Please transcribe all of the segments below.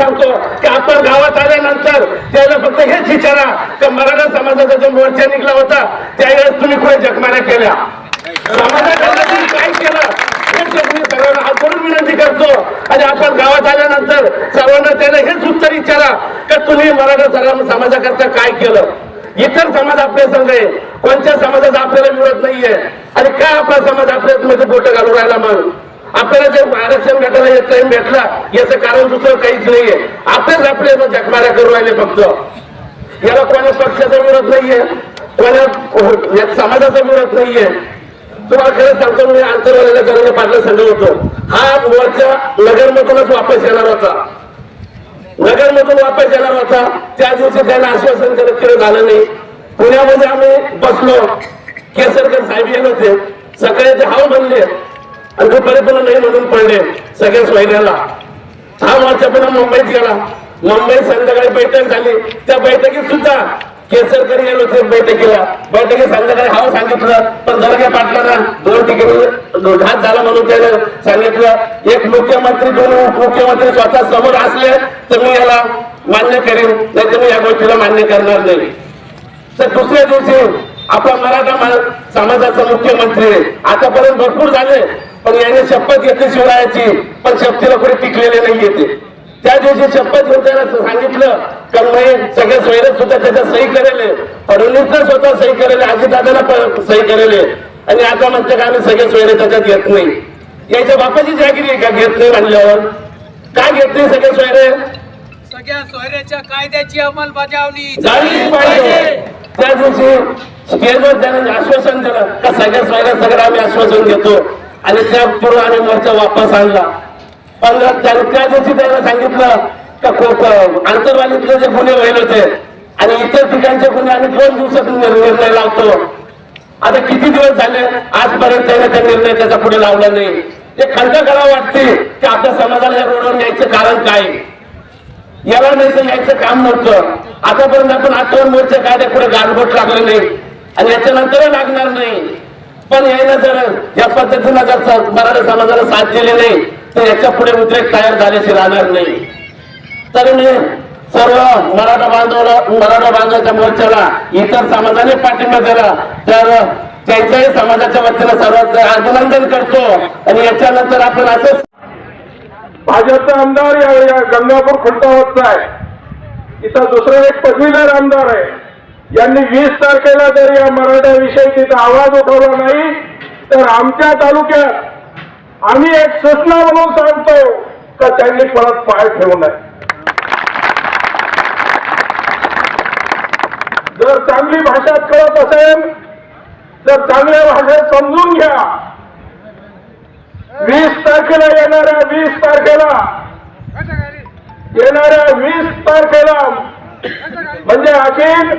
सांगतो की आपण गावात आल्यानंतर त्याला फक्त हेच विचारा की मराठा समाजाचा जो मोर्चा निघला होता त्यावेळेस तुम्ही कुठे जगमाऱ्या केल्या? समाजाकरता काय केलं? सर्वांना हात जोडून विनंती करतो. आणि आपण गावात आल्यानंतर सर्वांना त्याला हेच उत्तर विचारा का तुम्ही मराठा समाजाकरता काय केलं? इतर समाज आपल्या संघ आहे. कोणत्या समाजाचा आपल्याला मिळत नाहीये. आणि काय आपला समाज आपल्या मध्ये बोट घालून राहिला मग आपल्याला जे आरक्षण भेटायला हे टाइम भेटला याचं कारण दुसरं काहीच नाहीये. आपल्याच आपल्याला जगमाऱ्या करू राहिले फक्त. याला कोणा पक्षाचा विरोध नाहीये. कोणा या समाजाचा विरोध नाहीये. तुम्हाला खरं सांगतो मी आंतरवाल्याला जरंगे पाटला सांगत होतो. हा वरच्या नगरमधूनच वापस येणार होता. नगरमधून वापस येणार होता. त्या दिवशी त्यांना आश्वासन करत केलं झालं नाही. पुण्यामध्ये आम्ही बसलो. केसरकर साहेब येत होते. सकाळी ते हाव म्हणले. आणि दुपारी पुन्हा नाही म्हणून पडले सगळ्या सोयऱ्याला हा मोर्चा पुन्हा मुंबईत गेला. मुंबईत संध्याकाळी बैठक झाली. त्या बैठकीत सुद्धा केसरकर गेलो ते बैठकीला बैठकीत संध्याकाळी हा सांगितलं पण जरगे पाटलांना दोन ठिकाणी घात झाला म्हणून त्याने सांगितलं. एक मुख्यमंत्री दोन उपमुख्यमंत्री स्वतः समोर असले तर मी याला मान्य करेन नाही तर मी या गोष्टीला मान्य करणार नाही. तर दुसऱ्या दिवशी आपला मराठा समाजाचा मुख्यमंत्री आहे. आतापर्यंत भरपूर झाले. पण याने शपथ घेतली शिवरायाची पण शपथीला कुठे टिकलेले नाही येते त्या दिवशी शपथ त्याला सांगितलं का मी सगळे सोयरे सुद्धा त्याच्या सही करेले. फडणवीसला स्वतः सही करेले अजितदादाला सही करेले. आणि आता म्हणते का आम्ही सगळे सोयरे त्याच्यात घेत नाही. याच्या बापाची जागिरी आहे का घेत नाही म्हणल्यावर? काय घेत नाही सगळे सोयरे? सगळ्या सोयऱ्याच्या कायद्याची अंमलबजावणी झालीच पाहिजे. त्या दिवशी स्टेजवर त्याने आश्वासन दिलं का सगळ्या सोयऱ्या सगळं आम्ही आश्वासन घेतो आणि त्या आम्ही मोर्चा वापस आणला. पण त्याने त्या दिवशी सांगितलं का खूप आंतरवालीतले जे गुन्हे व्हायला होते आणि इतर ठिकाणचे गुन्हे आम्ही दोन दिवसात निर्णय लावतो. आता किती दिवस झाले? आजपर्यंत त्याने त्या निर्णय त्याचा पुढे लावला नाही. ते खंत करावं वाटते की आपल्या समाजाला या रोडवर न्यायचं कारण काय? याला नाही यायचं काम नव्हतं. आतापर्यंत आपण आठवण मोर्चे कायद्या पुढे गालबोट लागले नाही. आणि याच्यानंतर लागणार नाही. पण यायला जर या पद्धतीनं जर मराठा समाजाला साथ दिली नाही तर याच्यापुढे उद्रेक तयार झाल्याशी राहणार नाही. तर मी सर्व मराठा बांधवाला मराठा बांधवाच्या मोर्चाला इतर समाजाने पाठिंबा दिला तर त्यांच्याही समाजाच्या वतीनं सर्वात अभिनंदन करतो. आणि याच्यानंतर आपण असंच भाजपचा आमदार या या गंगापूर होत आहे इथं दुसरा एक पदवीधर आमदार आहे. यांनी वीस तारखेला जर या मराठ्याविषयी तिथं आवाज उठवला नाही तर आमच्या तालुक्यात आम्ही एक सूचना म्हणून सांगतो का त्यांनी परत पाय ठेवू नये. जर चांगली भाषा कळत असेल तर चांगल्या भाषेत समजून घ्या. वीस तारखेला येणाऱ्या वीस तारखेला येणाऱ्या वीस तारखेला म्हणजे अखिल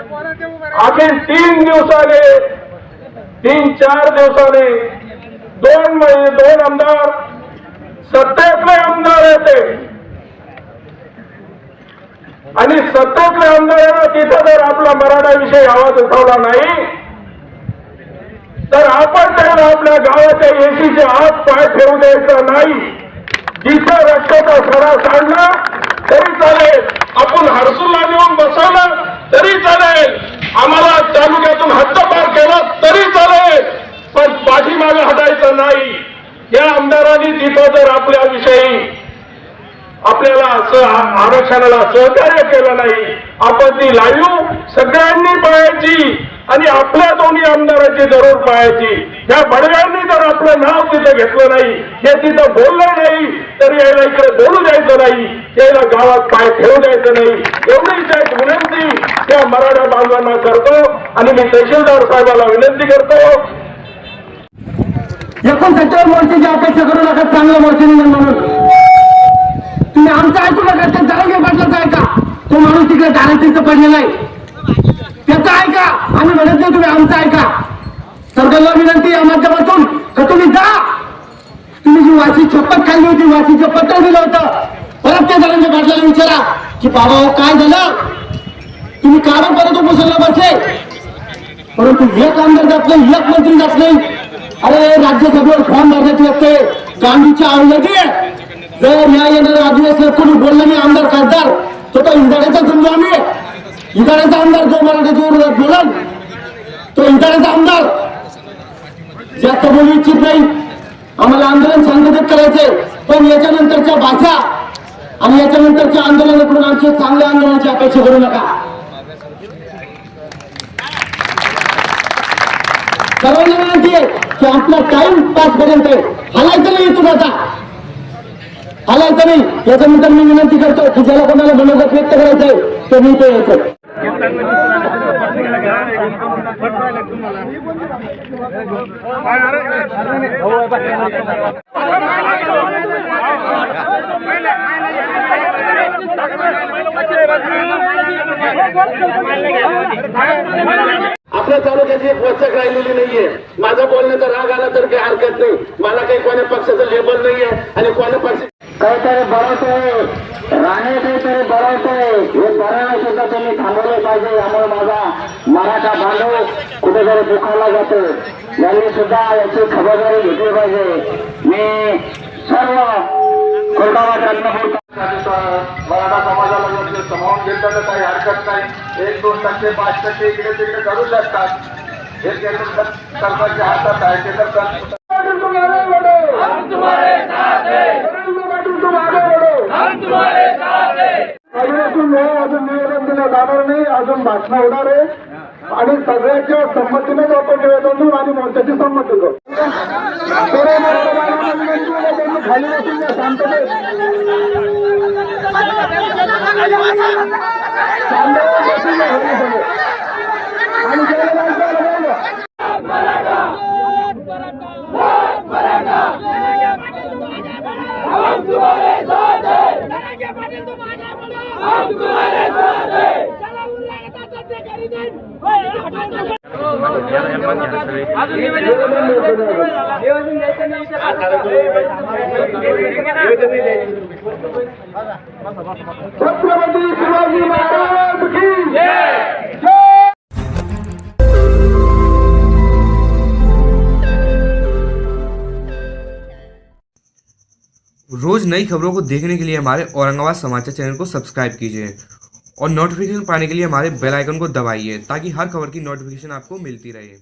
अखिल तीन दिवसाने तीन चार दिवसाने दोन महिने दोन आमदार. सत्तेतले आमदार येते. आणि सत्तेतले आमदारांना तिथं जर आपला मराठा विषयी आवाज उठवला नाही तर आपण त्याला आपल्या गावाच्या एसीचे आत पाय ठेवू द्यायचा नाही. जिथं रक्ताचा सरा सांडला तरी चालेल. आपण हरसूला नेऊन बसवलं. तरी चालेल. आम्हाला तालुक्यातून हद्दपार केला तरी चालेल. पण पाठीमागे हटायचं नाही. या आमदारांनी तिथं जर आपल्या विषयी आपल्याला असं आरक्षणाला सहकार्य केलं नाही आपण ती लाईव्ह सगळ्यांनी पाहायची आणि आपल्या दोन्ही आमदारांची जरूर पाहायची. ह्या बडव्यांनी जर आपलं नाव तिथं घेतलं नाही हे तिथं बोललं नाही तर यायला इकडे बोलू द्यायचं नाही. यायला गावात पाय ठेवू द्यायचं नाही. एवढीच एक विनंती त्या मराठा बांधवांना करतो आणि मी तहसीलदार साहेबाला विनंती करतो. एकोणसत्तर मोर्चाची अपेक्षा करू नका चांगलं मोर्चा निघेल म्हणून तुम्ही आमचं ऐकू नका ते जरांगे पाटलाचं ऐका. तो माणूस तिकडे दाराचं पडलेला आहे. त्याचा ऐका. आम्ही म्हणत नाही तुम्ही आमचं ऐका. सरकारला विनंती या माध्यमातून का तुम्ही जा. तुम्ही जी वाशी शपथ खाल्ली होती वाशीचं पत्र दिलं होतं परत त्या जरांगे पाटलाला विचारा की बाबा हो, काय झालं? तुम्ही कारण परत उपोषणला बसले. परंतु एक आमदार जात नाही एक मंत्री जात नाही. अरे राज्यसभेवर फॉर्म भरण्याची असते गांधीची आवडती आहे जर या येणाऱ्या अधिवेशनात कोणी बोललं नाही आमदार खासदार तो तो इंदाड्याचा समजू आम्ही. इंदाड्याचा आमदार जो मराठीच्या विरोधात बोलल तो इंदाड्याचा आमदार. जास्त बोलू इच्छित नाही. आम्हाला आंदोलन संघटित करायचे पण याच्यानंतरच्या भाषा आणि याच्यानंतरच्या आंदोलनाकडून आमची चांगल्या आंदोलनाची अपेक्षा करू नका. सर्वांना विनंती आहे की आपला टाइम पाच पर्यंत हलायचं नाही इथून आता हलायचं नाही. याच्यानंतर मी विनंती करतो की ज्याला कोणाला मनोगत व्यक्त करायचंय ते मी ते यायचं आपल्या तालुक्याची एक वचक राहिलेली नाहीये. माझा बोलण्याचा राग आला तर काही हरकत नाही. मला काही कोण्या पक्षाचं लेबल नाहीये आणि कोण्या पक्ष काहीतरी बरवतोय. राणे काहीतरी बरवतोय. हे बरवणं सुद्धा त्यांनी थांबवलं पाहिजे. यामुळे माझा मराठा बांधव कुठेतरी दुखावला जातो. यांनी सुद्धा याची खबरदारी घेतली पाहिजे. मी सर्व कोर्टावाल्यांना मराठा समाजाला योग्य समावून तर काही हरकत नाही. एक दोन टक्के पाच टक्के इकडे तिकडे करू शकतात हे केंद्र सरकारच्या हातात आहे केंद्र सरकार अजून अजून निवेदन दिलं जाणार नाही अजून भाषण होणार आहे. आणि सगळ्याच्या संमतीनेच आपण निवेदन देऊ आणि मोर्चाची संमती करू सर्व मराठा बांधवांना विनंती आहे, त्यांनी खाली बसून घ्या, शांततेत. शांततेत बसून घ्या, हे सगळे. आणि ज्याला जायचं आहे, बोला. छत्रपती शिवाजी महाराज की जय रोज नई खबरों को देखने के लिए हमारे औरंगाबाद समाचार चैनल को सब्सक्राइब कीजिए। और नोटिफिकेशन पाने के लिए हमारे बेल आइकन को दबाइए ताकि हर खबर की नोटिफिकेशन आपको मिलती रहे।